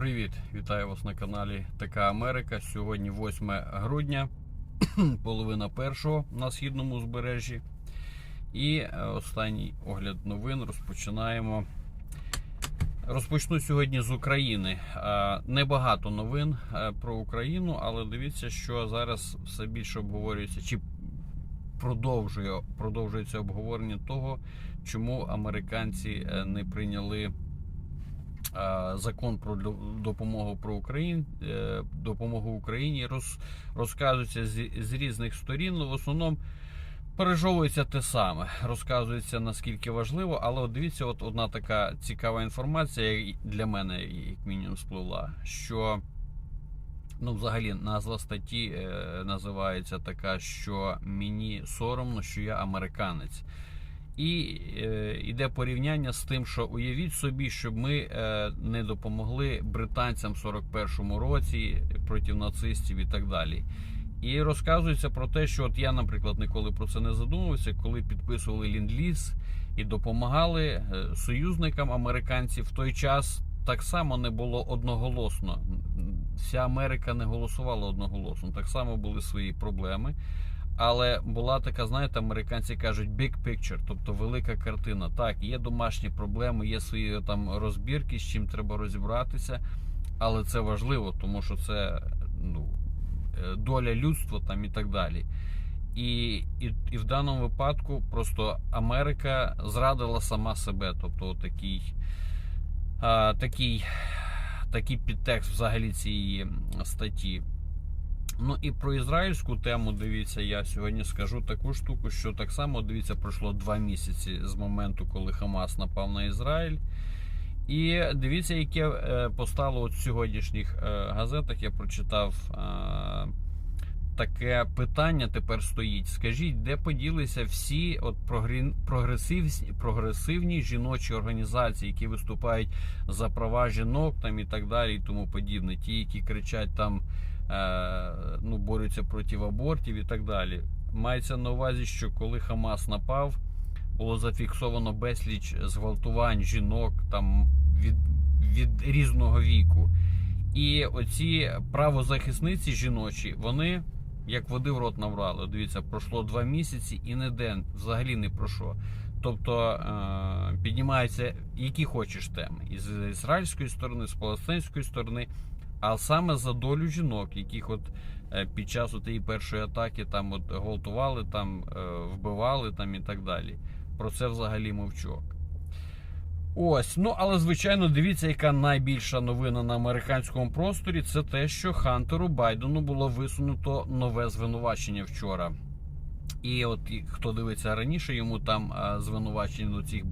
Привіт, вітаю вас на каналі ТК Америка. Сьогодні 8 грудня, половина першого на східному узбережжі. І е, останній огляд новин розпочинаємо. Розпочну сьогодні з України. Е, Небагато новин е, про Україну, але дивіться, що зараз все більше обговорюється чи продовжує, продовжується обговорення того, чому американці не прийняли закон про допомогу про Україн, е, допомогу Україні роз, розказується з, з різних сторін. Ну, в основному пережовується те саме. Розказується наскільки важливо, але от дивіться, от одна така цікава інформація для мене, як мінімум, спливла, що. Ну, взагалі, назва статті е, називається така, що мені соромно, що я американець. І е, порівняння з тим, що уявіть собі, щоб ми е, не допомогли британцям в 41-му році проти нацистів і так далі. І розказується про те, що от я, наприклад, ніколи про це не задумувався, коли підписували лінд-ліз і допомагали е, союзникам американців в той час. Так само не було одноголосно. Вся Америка не голосувала одноголосно. Так само були свої проблеми. Але була така, знаєте, американці кажуть big picture, тобто велика картина. Так, є домашні проблеми, є свої там розбірки, з чим треба розібратися, але це важливо, тому що це ну, е, доля людства там і так далі. І, і, і в даному випадку просто Америка зрадила сама себе. Тобто, такий, а, такий, такий підтекст взагалі цієї статті. Ну і про ізраїльську тему дивіться, я сьогодні скажу таку штуку, що так само дивіться, пройшло два місяці з моменту, коли Хамас напав на Ізраїль. І дивіться, яке е, постало от в сьогоднішніх е, газетах. Я прочитав е, таке питання тепер стоїть. Скажіть, де поділися всі от прогресивні, прогресивні жіночі організації, які виступають за права жінок там і так далі, і тому подібне. Ті, які кричать там ну, борються проти абортів і так далі. Мається на увазі, що коли Хамас напав, було зафіксовано безліч зґвалтувань жінок там від, від різного віку. І оці правозахисниці жіночі, вони як води в рот набрали. Дивіться, пройшло два місяці і не день, взагалі не про що. Тобто е, піднімаються які хочеш теми із ізраїльської сторони, з палестинської сторони, а саме за долю жінок, яких от е, під час тієї першої атаки там от гвалтували, там е, вбивали там і так далі. Про це взагалі мовчок. Ось, ну але звичайно, дивіться, яка найбільша новина на американському просторі. Це те, що Хантеру Байдену було висунуто нове звинувачення вчора. І от хто дивиться раніше, йому там а, звинувачення до цих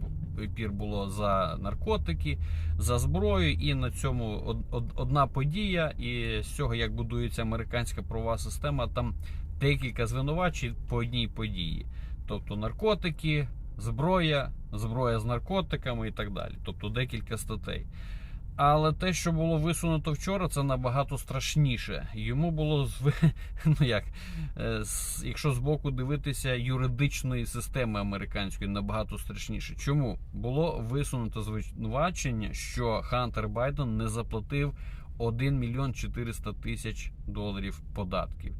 пір було за наркотики, за зброю, і на цьому од- од- одна подія. І з цього як будується американська правова система, там декілька звинувачень по одній події. Тобто наркотики, зброя, зброя з наркотиками і так далі. Тобто декілька статей. Але те, що було висунуто вчора, це набагато страшніше. Йому було ну як, е, якщо з боку дивитися юридичної системи американської, набагато страшніше. Чому було висунуто звинувачення, що Хантер Байден не заплатив 1 мільйон 400 тисяч доларів податків?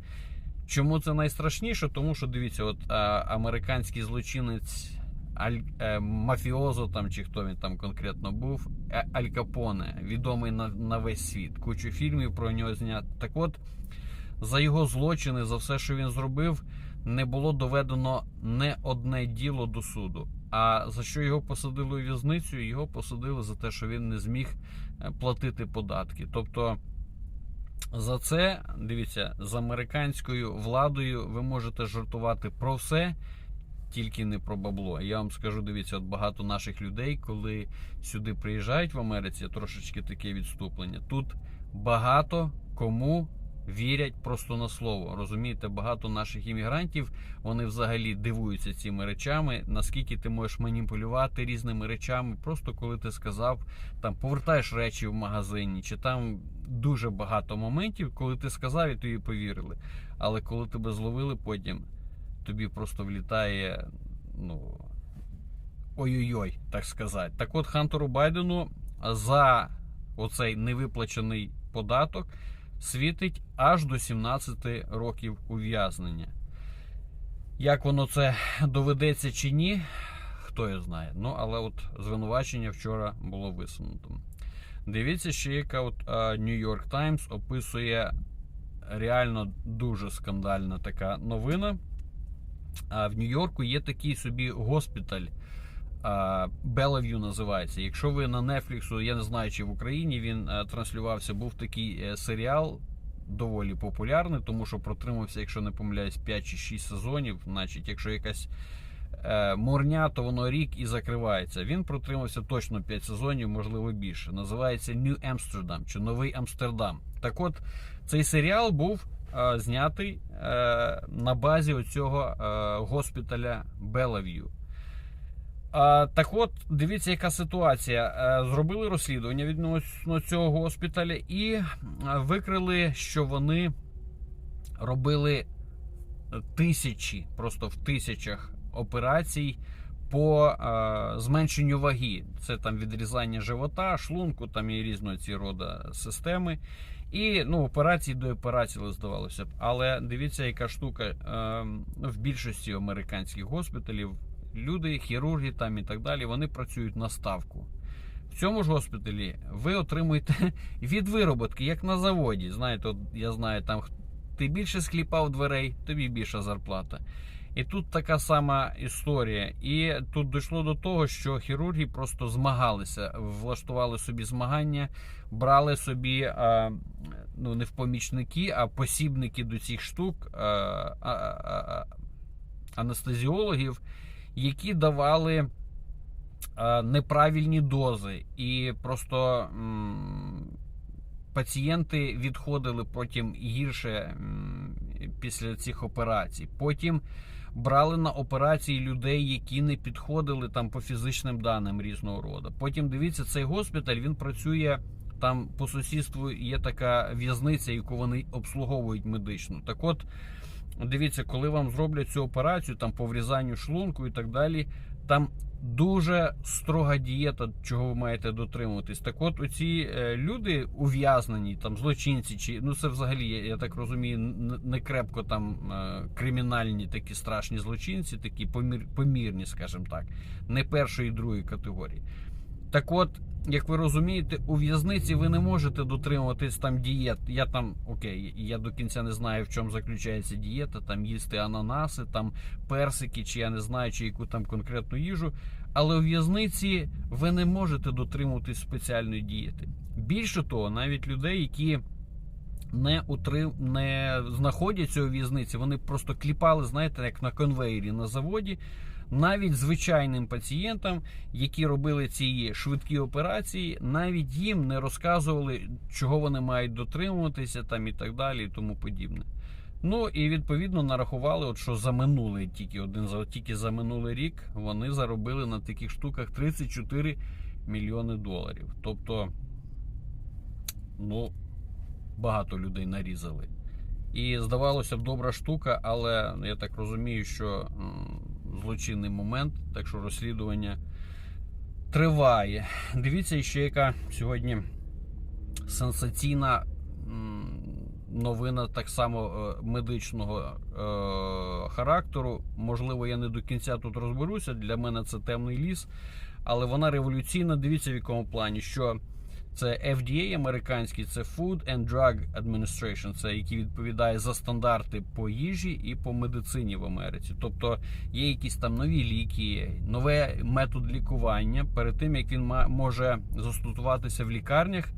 Чому це найстрашніше? Тому що дивіться, от а, американський злочинець Аль, е, мафіозо там чи хто він там конкретно був, е, Аль Капоне, відомий на, на весь світ. Кучу фільмів про нього знято. Так от, за його злочини, за все, що він зробив, не було доведено не одне діло до суду. А за що його посадили у в'язницю? Його посадили за те, що він не зміг е, платити податки. Тобто. За це дивіться, з американською владою ви можете жартувати про все, тільки не про бабло. Я вам скажу, дивіться, от багато наших людей, коли сюди приїжджають в Америці, трошечки таке відступлення. Тут багато кому вірять просто на слово. Розумієте, багато наших іммігрантів вони взагалі дивуються цими речами. Наскільки ти можеш маніпулювати різними речами, просто коли ти сказав, там повертаєш речі в магазині, чи там дуже багато моментів, коли ти сказав і тобі повірили. Але коли тебе зловили потім тобі просто влітає, ну. Ой-ой-ой, так сказати. Так от Хантеру Байдену за оцей невиплачений податок, світить аж до 17 років ув'язнення. Як воно це доведеться чи ні, хто його знає. Ну, але от звинувачення вчора було висунуто. Дивіться, ще яка от York Times описує реально дуже скандальна така новина. А в Нью-Йорку є такий собі госпіталь. Белев'ю називається. Якщо ви на Netflix, я не знаю, чи в Україні він е, транслювався, був такий е, серіал доволі популярний, тому що протримався, якщо не помиляюсь, 5 чи 6 сезонів. Значить, якщо якась е, морня, то воно рік і закривається. Він протримався точно 5 сезонів, можливо більше. Називається New Amsterdam чи Новий Амстердам. Так от, цей серіал був знятий е, на базі оцього е, госпіталя Белав'ю. Так от, дивіться, яка ситуація. Е, Зробили розслідування відносно цього госпіталя і е, викрили, що вони робили тисячі, просто в тисячах операцій по е, зменшенню ваги. Це там відрізання живота, шлунку, там і різного ці рода системи. І ну, операції до операції здавалося б. Але дивіться, яка штука е, в більшості американських госпіталів люди, хірурги там і так далі, вони працюють на ставку. В цьому ж госпіталі ви отримуєте від вироботки, як на заводі. Знаєте, от я знаю, там ти більше скліпав дверей, тобі більша зарплата. І тут така сама історія. І тут дійшло до того, що хірурги просто змагалися, влаштували собі змагання, брали собі ну не в помічники, а посібники до цих штук а, анестезіологів, які давали неправильні дози. І просто пацієнти відходили потім гірше після цих операцій. Потім брали на операції людей, які не підходили там по фізичним даним різного роду. Потім дивіться, цей госпіталь він працює там по сусідству. Є така в'язниця, яку вони обслуговують медично. Так, от дивіться, коли вам зроблять цю операцію, там по врізанню шлунку і так далі, там дуже строга дієта, чого ви маєте дотримуватись. Так, от оці е, люди ув'язнені, там злочинці, чи ну це взагалі, я, так розумію, не крепко там е, кримінальні такі страшні злочинці, такі помір, помірні, скажімо так, не першої і другої категорії. Так от, як ви розумієте, у в'язниці ви не можете дотримуватись там дієт. Я там, окей, я до кінця не знаю, в чому заключається дієта, там їсти ананаси, там персики, чи я не знаю, чи яку там конкретну їжу. Але у в'язниці ви не можете дотримуватись спеціальної дієти. Більше того, навіть людей, які не утрим... не знаходяться у в'язниці, вони просто кліпали, знаєте, як на конвейері на заводі. Навіть звичайним пацієнтам, які робили ці швидкі операції, навіть їм не розказували, чого вони мають дотримуватися там і так далі, і тому подібне. Ну і відповідно нарахували, от що за минулий тільки один за тільки за минулий рік вони заробили на таких штуках 34 мільйони доларів. Тобто, ну, багато людей нарізали. І здавалося б, добра штука, але я так розумію, що злочинний момент, так що розслідування триває. Дивіться, ще яка сьогодні сенсаційна новина так само е, медичного е, характеру. Можливо, я не до кінця тут розберуся. Для мене це темний ліс, але вона революційна. Дивіться, в якому плані, що це FDA американський, це Food and Drug Administration, це який відповідає за стандарти по їжі і по медицині в Америці. Тобто є якісь там нові ліки, новий метод лікування. Перед тим як він може застосуватися в лікарнях,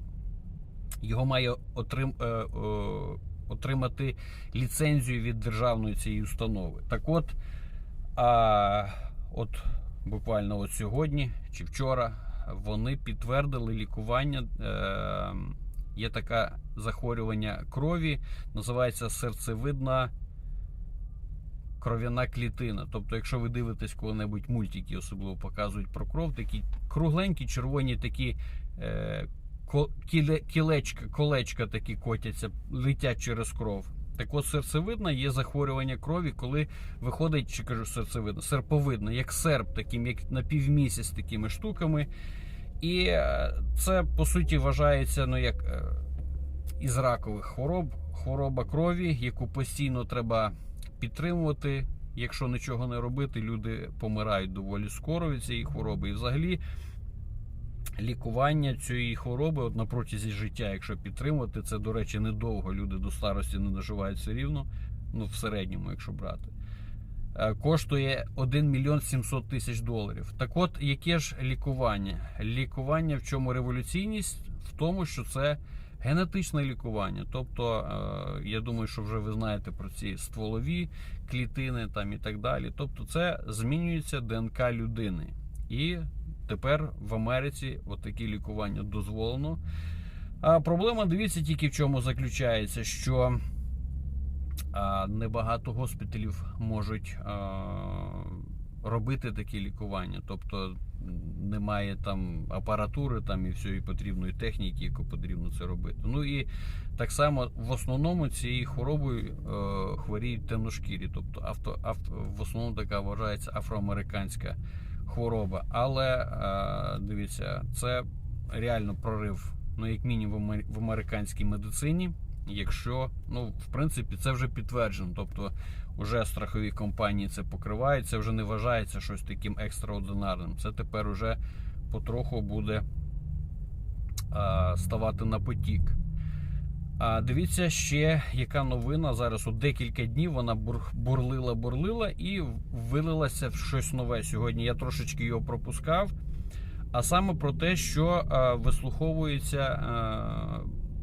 його має отрим, е, отримати ліцензію від державної цієї установи. Так от, а, от буквально от сьогодні чи вчора вони підтвердили лікування. Е, є таке захворювання крові, називається серцевидна кров'яна клітина. Тобто, якщо ви дивитесь коли-небудь мультики, особливо показують про кров, такі кругленькі, червоні такі е, кілечка, колечка такі котяться, летять через кров. Так от серцевидна є захворювання крові, коли виходить, чи кажу серцевидна, серповидна, як серп, таким, як напівмісяць такими штуками. І е, це по суті вважається ну, як е, із ракових хвороб, хвороба крові, яку постійно треба підтримувати. Якщо нічого не робити, люди помирають доволі скоро від цієї хвороби. І взагалі лікування цієї хвороби от на протязі життя, якщо підтримувати, це, до речі, недовго. Люди до старості не доживають все рівно, ну в середньому, якщо брати. е, Коштує 1 мільйон 700 тисяч доларів. Так от, яке ж лікування? Лікування в чому революційність? В тому, що це генетичне лікування. Тобто, е, я думаю, що вже ви знаєте про ці стволові клітини там і так далі. Тобто, це змінюється ДНК людини. І тепер в Америці от такі лікування дозволено. А проблема, дивіться, тільки в чому заключається, що небагато госпіталів можуть робити такі лікування. Тобто немає там апаратури там і всієї потрібної техніки, яку потрібно це робити. Ну і так само в основному цією хворобою е, хворіють темношкірі. Тобто авто, авто, в основному така вважається афроамериканська хвороба. Але е, дивіться, це реально прорив, ну як мінімум в американській медицині. Якщо, ну, в принципі, це вже підтверджено. Тобто, вже страхові компанії це покривають, це вже не вважається щось таким екстраординарним. Це тепер уже потроху буде а, ставати на потік. А дивіться ще, яка новина зараз. От декілька днів вона бур- бурлила, бурлила і вилилася в щось нове. Сьогодні я трошечки його пропускав. А саме про те, що вислуховується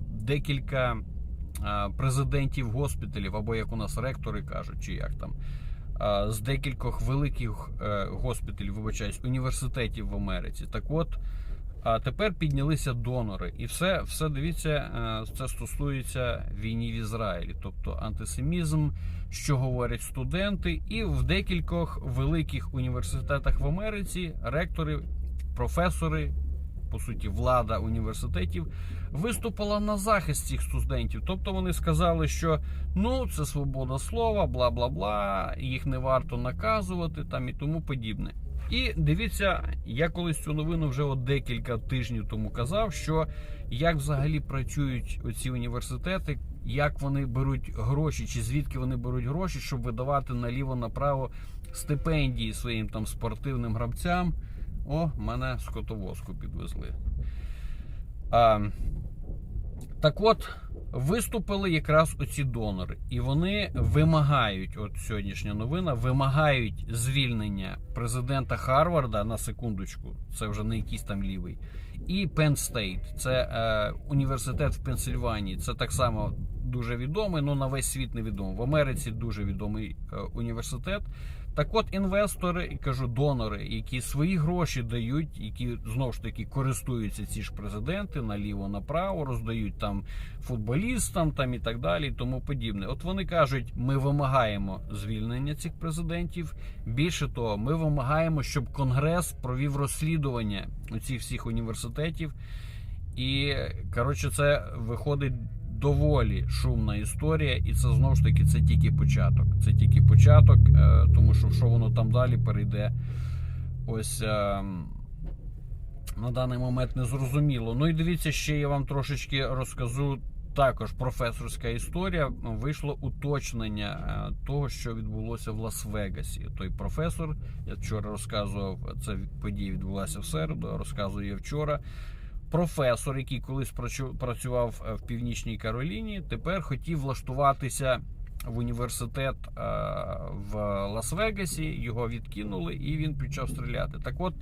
декілька президентів госпіталів, або як у нас ректори кажуть, чи як там, з декількох великих е, госпіталів, вибачаюсь, університетів в Америці. Так от. А тепер піднялися донори, і все, все дивіться, е, це стосується війни в Ізраїлі, тобто антисемізм, що говорять студенти, і в декількох великих університетах в Америці ректори, професори, по суті, влада університетів виступила на захист цих студентів. Тобто вони сказали, що ну це свобода слова, бла бла бла, їх не варто наказувати там і тому подібне. І дивіться, я колись цю новину вже от декілька тижнів тому казав, що як взагалі працюють оці університети, як вони беруть гроші, чи звідки вони беруть гроші, щоб видавати наліво направо стипендії своїм там спортивним гравцям. О, мене скотовозку підвезли. А, так от, виступили якраз оці донори, і вони вимагають, от сьогоднішня новина, вимагають звільнення президента Харварда на секундочку, це вже не якийсь там лівий, і Penn State, це е, університет в Пенсильванії. Це так само дуже відомий, ну на весь світ невідомий. В Америці дуже відомий е, університет. Так от інвестори, і кажу, донори, які свої гроші дають, які знову ж таки користуються ці ж президенти наліво направо, роздають там футболістам там і так далі, і тому подібне. От вони кажуть, ми вимагаємо звільнення цих президентів. Більше того, ми вимагаємо, щоб Конгрес провів розслідування у цих всіх університетів. І коротше, це виходить доволі шумна історія, і це знову ж таки це тільки початок. Це тільки початок, е, тому що що воно там далі перейде. Ось е, на даний момент не зрозуміло. Ну і дивіться, ще я вам трошечки розкажу. Також професорська історія вийшло уточнення е, того, що відбулося в Лас-Вегасі. Той професор, я вчора розказував, це подія відбулася в середу, розказую вчора. Професор, який колись працю- працював е, в Північній Кароліні, тепер хотів влаштуватися в університет е, в Лас-Вегасі. Його відкинули, і він почав стріляти. Так от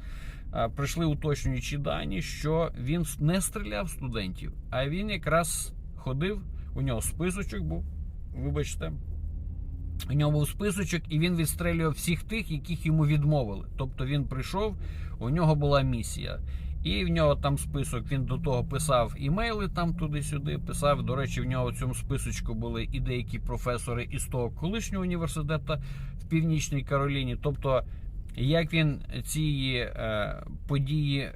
е, прийшли уточнюючі дані, що він не стріляв студентів, а він якраз ходив. У нього списочок був. Вибачте. У нього був списочок, і він відстрелював всіх тих, яких йому відмовили. Тобто він прийшов, у нього була місія. І в нього там список. Він до того писав імейли там туди-сюди. Писав. До речі, в нього в цьому списочку були і деякі професори із того колишнього університету в Північній Кароліні. Тобто, як він ці е, події е,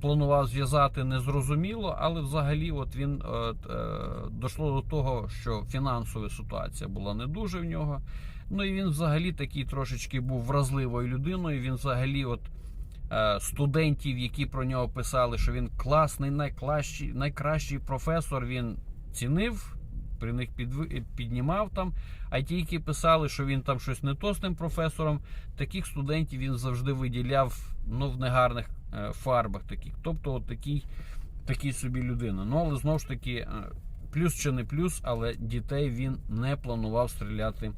планував зв'язати, не зрозуміло, але взагалі, от він от, е, дійшло до того, що фінансова ситуація була не дуже в нього. Ну і він взагалі такий трошечки був вразливою людиною. Він взагалі, от е, студентів, які про нього писали, що він класний, найкращий, найкращий професор. Він цінив, при них підви- піднімав там. А ті, які писали, що він там щось не то з тим професором, таких студентів він завжди виділяв ну, в негарних е, фарбах таких. Тобто, от такий, такий собі людина. Ну, але знову ж таки, е, плюс чи не плюс, але дітей він не планував стріляти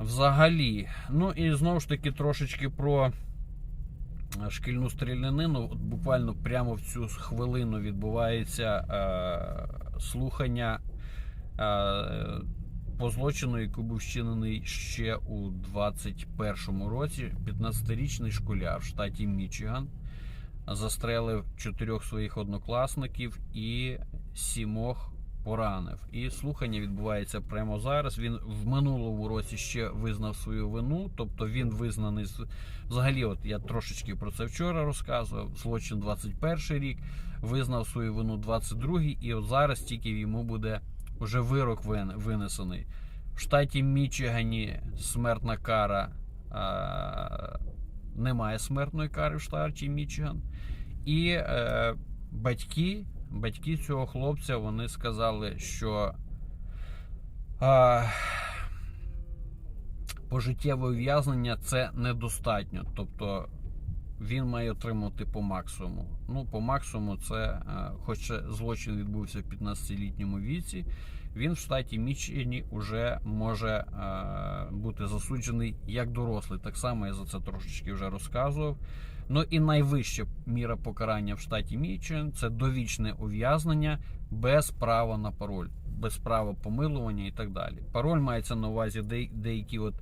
взагалі. Ну і знову ж таки трошечки про е, шкільну стрілянину. От буквально прямо в цю хвилину відбувається е, слухання е, по злочину, який був вчинений ще у 21-му році. 15-річний школяр в штаті Мічиган застрелив чотирьох своїх однокласників і сімох поранив. І слухання відбувається прямо зараз. Він в минулому році ще визнав свою вину, тобто він визнаний взагалі. От я трошечки про це вчора розказував. Злочин 21 рік, визнав свою вину 22 і от зараз тільки йому буде вже вирок винесений. В штаті Мічигані смертна кара. А, немає смертної кари в штаті Мічиган. І е, батьки, батьки цього хлопця вони сказали, що е, пожиттєве ув'язнення це недостатньо. Тобто він має отримати по максимуму. Ну, по максимуму, це, е, хоч злочин відбувся в 15-літньому віці, він в штаті Мічигані вже може е, бути засуджений як дорослий. Так само я за це трошечки вже розказував. Ну і найвища міра покарання в штаті Мічиган – це довічне ув'язнення без права на пароль, без права помилування і так далі. Пароль мається на увазі де- деякі от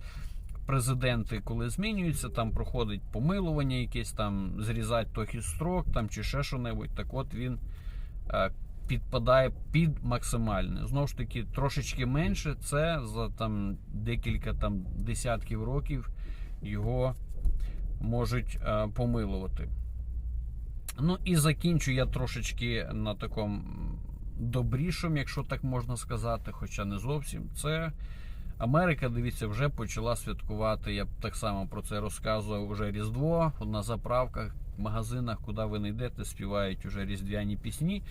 президенти, коли змінюються, там проходить помилування, якесь там зрізать трохи строк там чи ще що-небудь. Так от він е, підпадає під максимальне. Знову ж таки, трошечки менше. Це за там декілька там десятків років його можуть е, помилувати. Ну і закінчу я трошечки на такому добрішому, якщо так можна сказати, хоча не зовсім. Це Америка, дивіться, вже почала святкувати. Я так само про це розказував вже Різдво. На заправках, магазинах, куди ви не йдете, співають уже різдвяні пісні.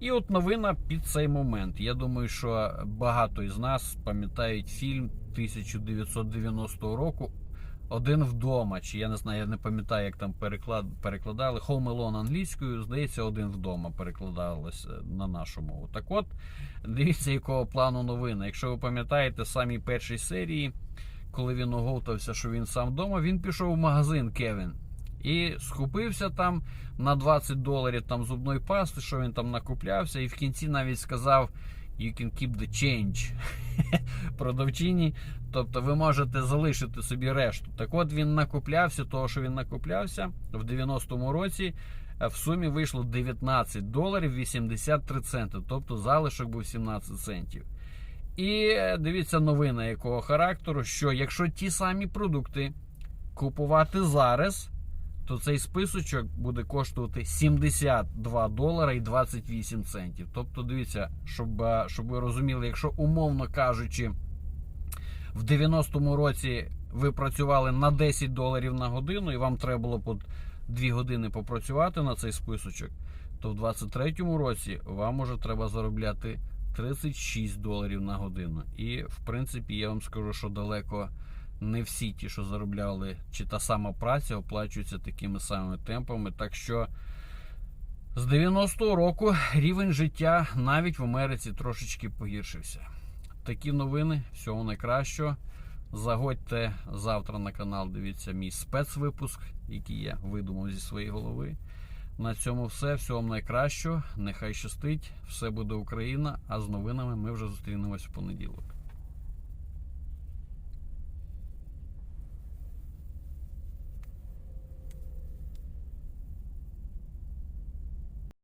І от новина під цей момент. Я думаю, що багато із нас пам'ятають фільм 1990 року. Один вдома, чи я не знаю, я не пам'ятаю, як там переклад, перекладали. Home Alone англійською, здається, один вдома перекладалось е, на нашу мову. Так от, дивіться, якого плану новина. Якщо ви пам'ятаєте, самій першій серії, коли він оговтався, що він сам вдома, він пішов в магазин Кевін. І скупився там на 20 доларів там зубної пасти, що він там накуплявся, і в кінці навіть сказав: You can keep the change продавчині. Тобто ви можете залишити собі решту. Так от він накуплявся, того, що він накуплявся в 90-му році. е, В сумі вийшло 19 доларів 83 центи. Тобто залишок був 17 центів. І е, дивіться новина якого характеру, що якщо ті самі продукти купувати зараз, то цей списочок буде коштувати 72 долара і 28 центів. Тобто, дивіться, щоб, е, щоб ви розуміли, якщо умовно кажучи, в 90-му році ви працювали на 10 доларів на годину, і вам треба було по 2 години попрацювати на цей списочок, то в 23-му році вам уже треба заробляти 36 доларів на годину. І в принципі я вам скажу, що далеко не всі ті, що заробляли, чи та сама праця, оплачуються такими самими темпами. Так що з 90-го року рівень життя навіть в Америці трошечки погіршився. Такі новини, всього найкращого. Загодьте завтра на канал, дивіться мій спецвипуск, який я видумав зі своєї голови. На цьому все. Всього найкращого. Нехай щастить. Все буде Україна. А з новинами ми вже зустрінемось в понеділок.